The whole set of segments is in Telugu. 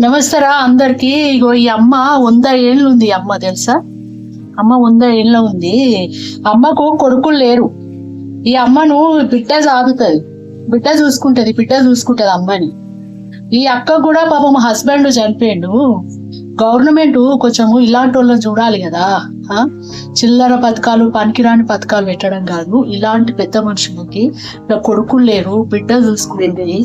నమస్తరా అందరికి. ఇగో ఈ అమ్మ వంద ఏళ్ళు ఉంది ఈ అమ్మ తెలుసా? అమ్మ వంద ఏళ్ళ ఉంది. అమ్మకు కొడుకులు లేరు. ఈ అమ్మను బిడ్డ సాదుతుంది. బిడ్డ చూసుకుంటది బిడ్డ చూసుకుంటది అమ్మని. ఈ అక్క కూడా పాపం హస్బెండ్ చనిపోయిండు. గవర్నమెంట్ కొంచెము ఇలాంటి వాళ్ళని చూడాలి కదా. చిల్లర పథకాలు పనికిరాని పథకాలు పెట్టడం కాదు. ఇలాంటి పెద్ద మనుషులకి కొడుకులు లేరు బిడ్డ చూసుకుంటుంది.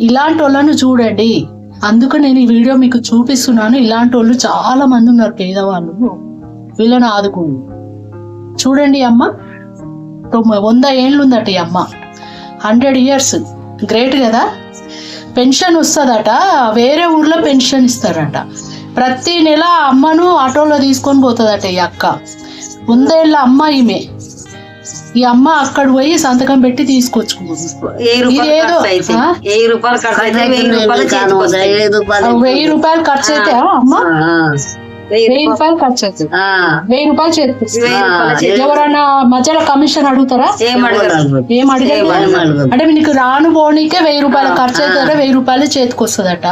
ఇలాంటి వాళ్ళను చూడండి. అందుకు నేను ఈ వీడియో మీకు చూపిస్తున్నాను. ఇలాంటి వాళ్ళు చాలా మంది ఉన్నారు పేదవాళ్ళు. వీళ్ళని ఆదుకోండి. చూడండి అమ్మ. తొమ్మిది వంద ఏళ్ళు ఉందట ఈ అమ్మ. Hundred years. గ్రేట్ కదా? పెన్షన్ వస్తుందట. వేరే ఊర్లో పెన్షన్ ఇస్తారట. ప్రతి నెల ఆ అమ్మను ఆటోలో తీసుకొని పోతుందట ఈ అక్క. వందేళ్ళ అమ్మ ఈమె. ఈ అమ్మ అక్కడ పోయి సంతకం పెట్టి తీసుకొచ్చుకుంటుంది వెయ్యి రూపాయలు ఖర్చు అయితే. అమ్మ? వెయ్యి రూపాయలు ఖర్చు అవుతుంది. వెయ్యి రూపాయలు చేతికి ఎవరన్నా మధ్యలో కమిషన్ అడుగుతారా? ఏం అడగరు. అంటే నీకు రాను పోనీకే వెయ్యి రూపాయల ఖర్చు అవుతుందట వెయ్యి రూపాయలు చేతికి వస్తుందట.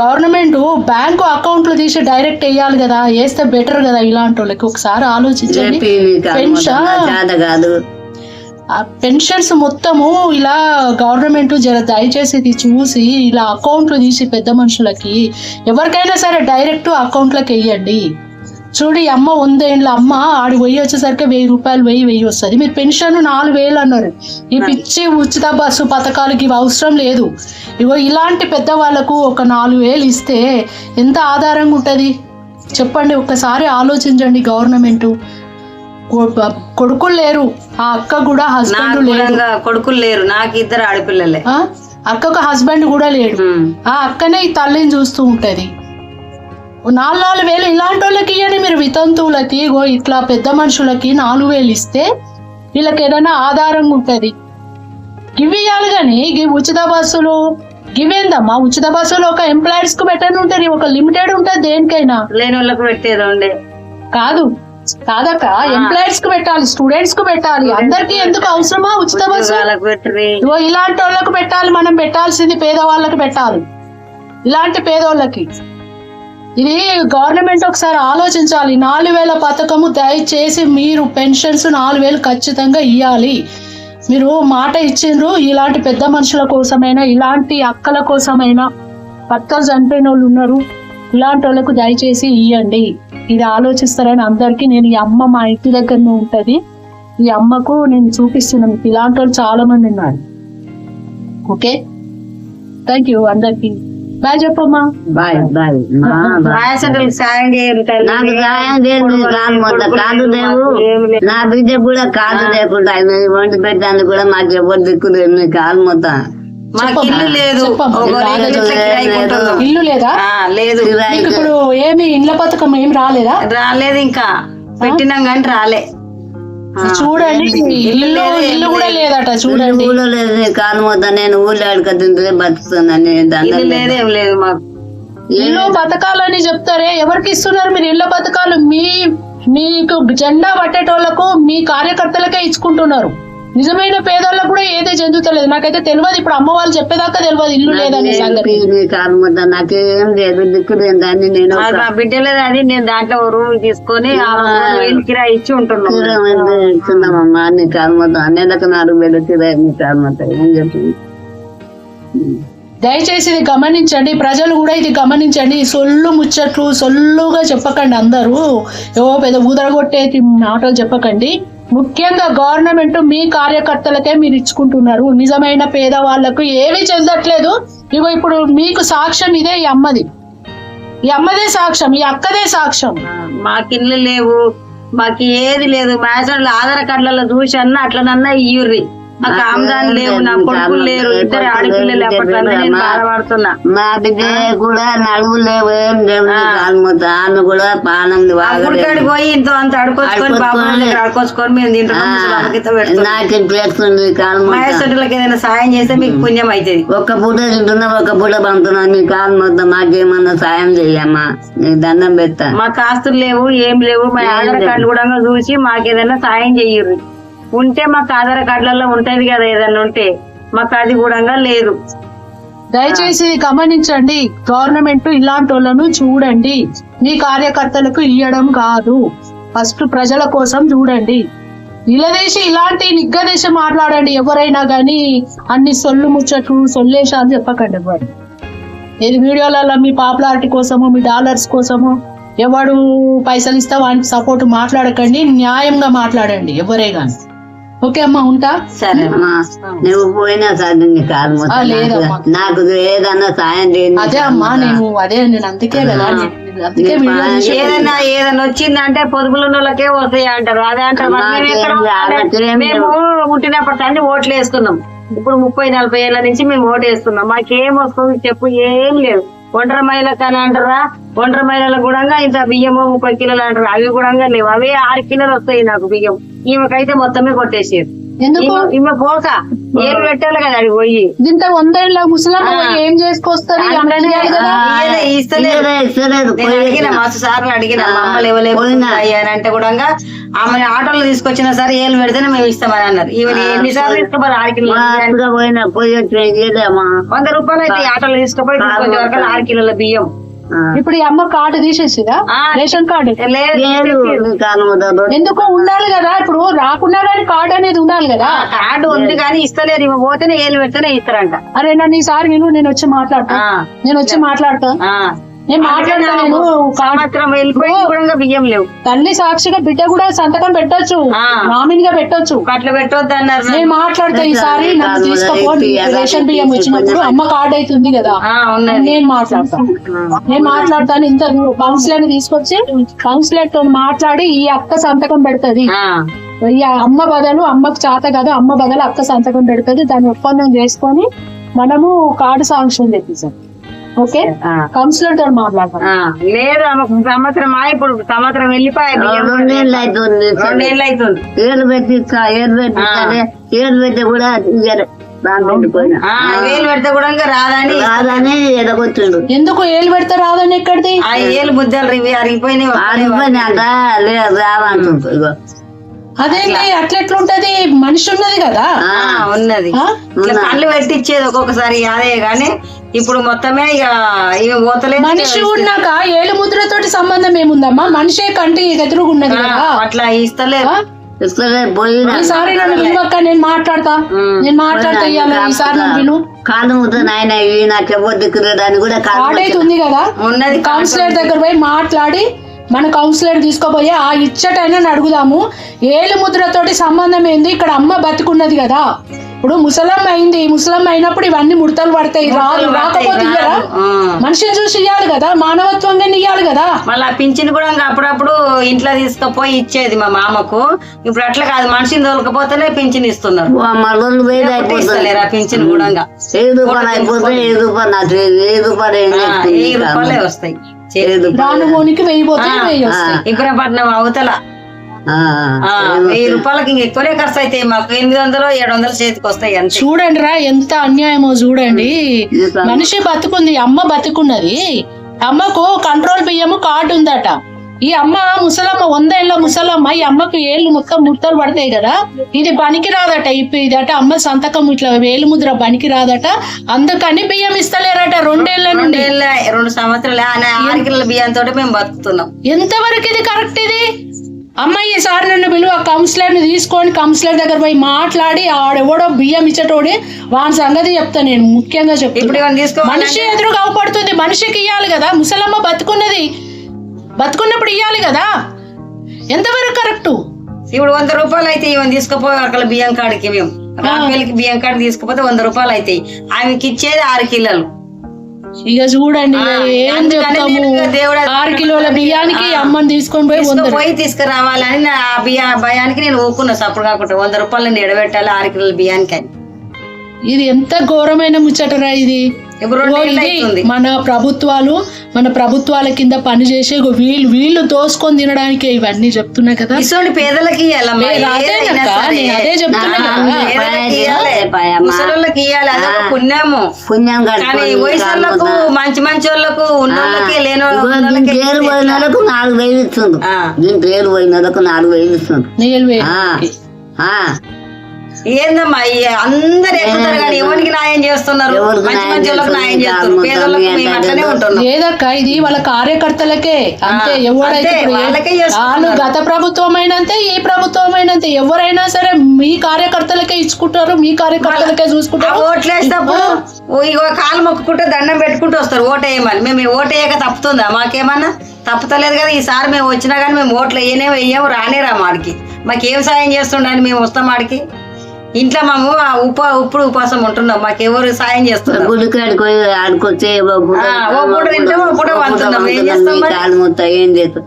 గవర్నమెంట్ బ్యాంకు అకౌంట్లు తీసి డైరెక్ట్ వేయాలి కదా వేస్తే బెటర్ కదా ఇలాంటి వాళ్ళకి. ఒకసారి ఆలోచించండి. పెన్షన్ కాదు. ఆ పెన్షన్స్ మొత్తము ఇలా గవర్నమెంట్ జర దయచేసి ఇది చూసి ఇలా అకౌంట్లు తీసి పెద్ద మనుషులకి ఎవరికైనా సరే డైరెక్ట్ అకౌంట్లోకి వేయండి చూడు అమ్మ వందేళ్ళ అమ్మ ఆడి వెయ్యి వచ్చేసరికి వెయ్యి రూపాయలు వెయ్యి వెయ్యి వస్తుంది. మీరు పెన్షన్ నాలుగు వేలు అన్నారు. ఈ పిచ్చి ఉచిత బస్సు పథకాలకి ఇవి అవసరం లేదు. ఇగో ఇలాంటి పెద్ద వాళ్ళకు ఒక నాలుగు వేలు ఇస్తే ఎంత ఆధారంగా ఉంటుంది? చెప్పండి ఒక్కసారి ఆలోచించండి గవర్నమెంట్. కొడుకులు లేరు. ఆ అక్క కూడా హస్బెండ్ లేడు. కూడా కొడుకులు లేరు. నాకు ఇద్దరు ఆడపిల్లలే? అక్కకు హస్బెండ్ కూడా లేడు. ఆ అక్కనే ఈ తల్లిని చూస్తూ ఉంటది. నాలుగు నాలుగు వేలు ఇలాంటి వాళ్ళకి ఇవ్వండి మీరు. వితంతువులకి ఇట్లా పెద్ద మనుషులకి నాలుగు వేలు ఇస్తే వీళ్ళకి ఏదైనా ఆధారంగా ఉంటది. ఇవి ఇవ్వాలి కానీ ఇవి ఉచిత బస్సులు. ఇవేందమ్మా ఉచిత బస్సులు ఒక ఎంప్లాయీస్కు పెట్టని ఉంటుంది. ఒక లిమిటెడ్ ఉంటుంది దేనికైనా. లేని వాళ్ళకు పెట్టేది కాదు. కాదక్క ఎంప్లాయీస్కు పెట్టాలి స్టూడెంట్స్కు పెట్టాలి. అందరికి ఎందుకు అవసరమా? ఉచిత బస్సు? ఇలాంటి వాళ్ళకి పెట్టాలి మనం పెట్టాల్సింది పేదవాళ్ళకి పెట్టాలి. ఇలాంటి పేదోళ్ళకి. ఇది గవర్నమెంట్ ఒకసారి ఆలోచించాలి. నాలుగు వేల పథకము దయచేసి మీరు పెన్షన్స్ నాలుగు వేలు ఖచ్చితంగా ఇవ్వాలి మీరు మాట ఇచ్చిండ్రు ఇలాంటి పెద్ద మనుషుల కోసమైనా ఇలాంటి అక్కల కోసమైనా భర్తలు చనిపోయిన వాళ్ళు ఉన్నారు. ఇలాంటి వాళ్ళకు దయచేసి ఇవ్వండి ఇది ఆలోచిస్తారని అందరికీ నేను ఈ అమ్మ మా ఇంటి దగ్గరనే ఉంటది. ఈ అమ్మకు నేను చూపిస్తున్నాను. ఇలాంటి వాళ్ళు చాలా మంది ఉన్నారు. ఓకే? థ్యాంక్ యూ అందరికి. బాయ్ చెప్పమ్మా. బాయ్ బాయ్ సాయం చేయరు. నాకు సాయం చేయదు కాదు మొత్తం. కాదు లేవు. నా బిడ్డ కూడా కాదు లేకుండా ఆయన వండి పెట్టడానికి కూడా మాకు ఎవరు దిక్కు కాలు మొత్తం. మాకు ఇల్లు లేదు. ఇల్లు లేదా. లేదు. ఇప్పుడు ఏమి ఇండ్ల పథకం ఏం రాలేదా? రాలేదు ఇంకా. పెట్టినాం కానీ రాలే. చూడండి. ఇల్లు ఇల్లు కూడా లేదట చూడండి. ఊళ్ళో లేదు. కాలు మొత్తం నేను ఊళ్ళో బతుకుతున్నాను ఇల్లు దాన్ని లేదు లేదు మాకు. ఇల్లు పథకాలని చెప్తారే. ఎవరికి ఇస్తున్నారు మీరు ఇళ్ళ పథకాలు? మీ మీకు జెండా పట్టేటోళ్ళకు మీ కార్యకర్తలకే ఇచ్చుకుంటున్నారు. నిజమైన పేదోళ్ళకు కూడా ఏది చెందుతలేదు. నాకైతే తెలియదు ఇప్పుడు అమ్మ వాళ్ళు చెప్పేదాకా తెలియదు ఇల్లు లేదనే సంగతి. నీ నాకేం లేదు. దిక్కు లేదు దాన్ని నేను మా బిడ్డలేదు అది నేను దాంట్లో రూమ్ తీసుకొని కిరాయి ఇచ్చి ఉంటున్నాం. ఇస్తున్నామమ్మా. నీ కాలు మొత్తం అనేదకు నాలుగు వేలు తిరాయి నీ మొత్తం ఏం చెప్తుంది దయచేసి ఇది గమనించండి. ప్రజలు కూడా ఇది గమనించండి. సొల్లు ముచ్చట్లు సొల్లుగా చెప్పకండి అందరూ. ఏవో పెద్ద ఊదరగొట్టేటి మాటలు చెప్పకండి. ముఖ్యంగా గవర్నమెంట్ మీ కార్యకర్తలకే మీరు ఇచ్చుకుంటున్నారు. నిజమైన పేదవాళ్ళకు ఏమీ చెందట్లేదు. ఇగో ఇప్పుడు మీకు సాక్ష్యం ఇదే ఈ అమ్మది. ఈ అమ్మదే సాక్ష్యం ఈ అక్కదే సాక్ష్యం. మాకు ఇల్లు లేవు మాకు ఏది లేదు. మ్యాచ్ ఆధార్ కార్డులలో చూసి అన్న అట్లనన్నా ఇయ్యుర్రి మాకు ఆమ్దాన్ లేవు నా కొడుకులు లేరు ఇద్దరు ఆడపిల్లలు నేను బాధపడుతున్నా. మా బిడ్డ కూడా నడువు లేవు ఏం లేవు ఆమె కూడా పానం పోయి ఇంత అంత అడుకొచ్చుకొని బాబు అడుకొచ్చుకొని మేము తింటున్నాం నాకు చేస్తుంది మహేశ్వరులకు ఏదైనా సాయం చేస్తే మీకు పుణ్యం అవుతుంది. ఒక్క పూట తింటున్నా ఒక్క పూట పంపుతున్నా నీ కాలు మొత్తం మాకేమన్నా సాయం చెయ్యమ్మా నీ దండం పెడతా. మాకు ఆస్తులు లేవు ఏం లేవు మా ఆధార్ కార్డు కూడా చూసి మాకు ఏదైనా సాయం చెయ్యరు ఉంటే మాకు ఆధార్ కార్డులలో ఉంటది కదా ఏదన్నా ఉంటే మాకు అది కూడా లేదు. దయచేసి గమనించండి గవర్నమెంట్ ఇలాంటి వాళ్ళను చూడండి. మీ కార్యకర్తలకు ఇయ్యడం కాదు. ఫస్ట్ ప్రజల కోసం చూడండి. నిలదీసి ఇలాంటి నిగ్గదీసి మాట్లాడండి. ఎవరైనా గాని అన్ని సొల్లు ముచ్చట్లు అని చెప్పకండి ఇవ్వండి ఏది వీడియోలలో మీ పాపులారిటీ కోసము మీ డాలర్స్ కోసము ఎవడు పైసలు ఇస్తా వానికి సపోర్ట్ మాట్లాడకండి న్యాయంగా మాట్లాడండి ఎవరే కానీ ఓకే అమ్మా ఉంటా? సరే అమ్మా, నువ్వు పోయినా సార్ నీ లేదమ్మా. నాకు ఏదన్నా సాయం చేయండి. అదే అమ్మా నేను అదే నేను అందుకే కదా ఏదైనా ఏదైనా వచ్చిందంటే పొదుపులు ఉన్న వాళ్ళకే వస్తాయి అంటారు. అదే అంటారు. మేము పుట్టినప్పటి అన్ని ఓట్లు వేసుకున్నాం. ఇప్పుడు ముప్పై నలభై ఏళ్ళ నుంచి మేము ఓటు వేస్తున్నాం. మాకేం వస్తుంది చెప్పు ఏం లేదు. ఒంటరి మహిళలకు అని అంటారా? ఒంటరి మహిళలకు కూడా ఇంత బియ్యము ముప్పై కిలోలు అంటారు. అవి కూడా లేవు. అవే ఆరు కిలోలు వస్తాయి నాకు బియ్యం ఈమెకైతే మొత్తమే కొట్టేసారు ఎందుకు? ఈమె- పోక. ఏం పెట్టాలి కదా అది పోయి. దీంత వందేళ్ళ ముసలమ్మ పోయి ఏం అడిగిన మస్తు సార్లు అడిగిన మా అమ్మలు ఇవ్వలేవు పోయినా. అని అంటే కూడా ఆమె ఆటోలో తీసుకొచ్చినా సరే ఏళ్ళు పెడితేనే మేము ఇస్తామని అన్నారు. ఈమె ఎన్నిసార్లు తీసుకోవాలి ఆరు ఇయ్యలేమ్మా వంద రూపాయలు అయితే ఈ ఆటోలో తీసుకుపోయి ఆరు కిలోల బియ్యం. ఇప్పుడు ఈ అమ్మ కార్డు తీసేసిరా. Ration card? ఎందుకు ఉండాలి కదా ఇప్పుడు రాకున్నా కానీ కార్డు అనేది ఉండాలి కదా. కార్డు ఉంది కానీ ఇస్తలేరు ఇవి పోతేనే ఏళ్ళు పెడితేనే ఇస్తారంట. అరే నన్ను ఈసారి విను నేను వచ్చి మాట్లాడతా. నేను వచ్చి మాట్లాడతా. బియ్యం లేవు. తల్లి సాక్షిగా బిడ్డ కూడా సంతకం పెట్టొచ్చు. నామిన్గా పెట్టొచ్చు. అట్లా పెట్టొద్దు అన్నారు నేను మాట్లాడతా ఈసారి నన్ను రేషన్ బియ్యం వచ్చినప్పుడు అమ్మ కార్డు అవుతుంది కదా. నేను మాట్లాడతా. నేను మాట్లాడతాను. ఇంత కౌన్సిలర్ని తీసుకొచ్చి కౌన్సిలర్తో మాట్లాడి ఈ అక్క సంతకం పెడుతుంది. అమ్మ బదులు అమ్మకు చేత కాదు అమ్మ బదులు అక్క సంతకం పెడుతుంది. దాన్ని ఒప్పందం చేసుకొని మనము కార్డు సాంక్షన్ తెప్పిస్తాం ఓకే. కౌన్సిలర్తో మాట్లాడతాం ఆ. లేదు ఆమెకు సంవత్సరం ఆ ఇప్పుడు సంవత్సరం వెళ్ళిపోయి రెండేళ్ళు అవుతుంది రెండేళ్ళు అవుతుంది ఏళ్ళు పెట్టిస్తా ఏళ్ళు పెట్టిస్తానే ఏళ్ళు పెట్టి కూడా వేలు పెడితే కూడా ఇంకా రాదని. రాదని ఎడగొచ్చిండు ఎందుకు ఏళ్ళు పెడితే రాదని ఎక్కడిది ఆ ఏళ్ళు ముద్దలు అరిగిపోయినాయి అంట లేదు ఇగో అదేంటి? అట్లా. ఎట్లుంటది మనిషి ఉన్నది కదా ఉన్నది? ఇట్లా కళ్ళు పెట్టిచ్చేది ఒక్కొక్కసారి అదే గాని ఇప్పుడు మొత్తమే ఇక ఇవి పోతలేదు మనిషి ఉన్నాక ఏలు ముద్రతోటి సంబంధం ఏముందమ్మా? మనిషే కంటి ఎదురుగా ఉన్నది ఆ, కదా. అట్లా? ఇస్తలే. ఈసారి నన్ను విలువక్క నేను మాట్లాడతా. నేను మాట్లాడతా ఇయ్యాల ఈసారి నన్ను విను. కాలు ముద్ద నాయన ఇవి నాకు ఎవరు కూడా కాలు కార్డ్ అయితే ఉంది కదా. ఉన్నది కౌన్సిలర్ దగ్గర పోయి మాట్లాడి మన కౌన్సిలర్ తీసుకోపోయి ఆ ఇచ్చటైనా అడుగుదాము. ఏలు ముద్రతోటి సంబంధం ఏంది? ఇక్కడ అమ్మ బతికున్నది కదా. ఇప్పుడు ముసలమ్మ అయింది. ముసలమ్మ అయినప్పుడు ఇవన్నీ ముడతలు పడతాయి. రాళ్ళు రాకపోతే ఇయ్యరా. మనిషిని చూసి ఇయ్యాలి కదా. మానవత్వంగా ఇయ్యాలి కదా. మళ్ళీ ఆ పింఛన్ కూడా ఇంకా అప్పుడప్పుడు ఇంట్లో తీసుకుపోయి ఇచ్చేది మా మామకు. ఇప్పుడు అట్లా కాదు. మనిషిని తోలకపోతేనే పింఛన్ ఇస్తున్నారు. పింఛన్ కూడా. ఏదు పని అయిపోతే ఏం రూపాయలే వస్తాయి. ఇబ్రపట్నం అవతల. వెయ్యి రూపాయలకి ఇంక ఎక్కువనే ఖర్చు అవుతాయి మాకు ఎనిమిది వందలు ఏడు వందలు చేతికి వస్తాయి అంతే చూడండి రా ఎంత అన్యాయమో చూడండి. మనిషి బతుకుంది అమ్మ బతుకున్నది. అమ్మకు కంట్రోల్ బియ్యము కార్డు ఉందట. ఈ అమ్మ ముసలమ్మ వందేళ్ళ ముసలమ్మ ఈ అమ్మకు ఏళ్ళు మొత్తం ముట్టలు పడతాయి కదా? ఇది పనికి రాదట ఇప్పుడు ఇదట అమ్మ సంతకం ఇట్లా వేలు ముద్ర పనికి రాదట అందుకని బియ్యం ఇస్తలేరట రెండేళ్ళ నుండి. రెండు సంవత్సరాలు ఆరు కిలోల బియ్యంతో మేము బతుకుతున్నాం. ఎంతవరకు ఇది కరెక్ట్ ఇది? అమ్మ ఈసారి నన్ను పిలువ కౌన్సిలర్ని తీసుకొని కౌన్సిలర్ దగ్గర పోయి మాట్లాడి ఆడెవడో బియ్యం ఇచ్చటోడే వాని సంగతి చెప్తా నేను ముఖ్యంగా చెప్తాను మనిషి ఎదురుగా అవపడుతుంది మనిషికి ఇయ్యాలి కదా. ముసలమ్మ బతుకున్నది. బతుకున్నప్పుడు ఇయ్యాలి కదా? ఎంతవరకు కరెక్ట్? ఇప్పుడు వంద రూపాయలు అయితే ఇవన్నీ తీసుకుపోయి అక్కడ బియ్యం కాడికి మేము. రాకపోయికి బియ్యం కాడికి తీసుకుపోతే వంద రూపాయలు అవుతాయి. ఆమెకి ఇచ్చేది ఆరు కిలోలు. ఇక చూడండి ఏం చెప్తాము? ఆరు కిలోల బియ్యానికి అమ్మని తీసుకొని పోయి వంద పోయి తీసుకురావాలని ఆ బియ్య భయానికి నేను ఊకున్నా సప్పుడు కాకుండా. వంద రూపాయలు నేను ఎడబెట్టాలి ఆరు కిలోల బియ్యానికి అని ఇది ఎంత ఘోరమైన ముచ్చటరా ఇది? మన ప్రభుత్వాలు మన ప్రభుత్వాల కింద పనిచేసే వీళ్ళు వీళ్ళు దోసుకొని తినడానికి ఇవన్నీ చెప్తున్నా కదా. ఇటువంటి పేదలకి అదే చెప్తున్నా పుణ్యము. పుణ్యం వయసులకు మంచి మంచి వాళ్ళకు ఉన్నోళ్ళకి లేని పేరు పోయిన వాళ్ళకు నాలుగు వేలు ఇస్తుంది. దీని పేరు పోయిన వాళ్ళకు నాలుగు వేలు ఇస్తుంది. ఏందమ్మా అందరు ఎక్కుతారు కానీ ఎవరికి న్యాయం చేస్తున్నారు? మంచి న్యాయం మంచి వాళ్ళకి న్యాయం చేస్తున్నారు? పేదలకు మేము అట్లనే ఉంటున్నాం. లేదక్క ఇది వాళ్ళ కార్యకర్తలకే. అంతే చేస్తున్నారు. వాళ్ళు గత ప్రభుత్వం అయినంతే ఈ ప్రభుత్వం అయినంతే ఎవరైనా సరే మీ కార్యకర్తలకే ఇచ్చుకుంటారు మీ కార్యకర్తలకే చూసుకుంటారు. ఓట్లు వేసేటప్పుడు ఓ ఇగో కాలు మొక్కుకుంటే దండం పెట్టుకుంటూ వస్తారు ఓటు వేయమని. మేము ఈ ఓటు వేయక తప్పుతుందా? మాకేమన్నా తప్పుతలేదు కదా ఈసారి మేము వచ్చినా కానీ మేము ఓట్లు వేయనే వేయము రానేరా మాడికి మాకేం సాయం చేస్తుండని మేము వస్తాం ఆడికి? ఇంట్లో మేము ఆ ఉప ఇప్పుడు ఉపాసం ఉంటున్నాం మాకెవరు సాయం చేస్తున్నారు గుడికాడికి పోయి ఆడుకొచ్చి పూట తింటాం. ఏం చేస్తాం మరి? కాలు మొత్తం ఏం చేస్తాం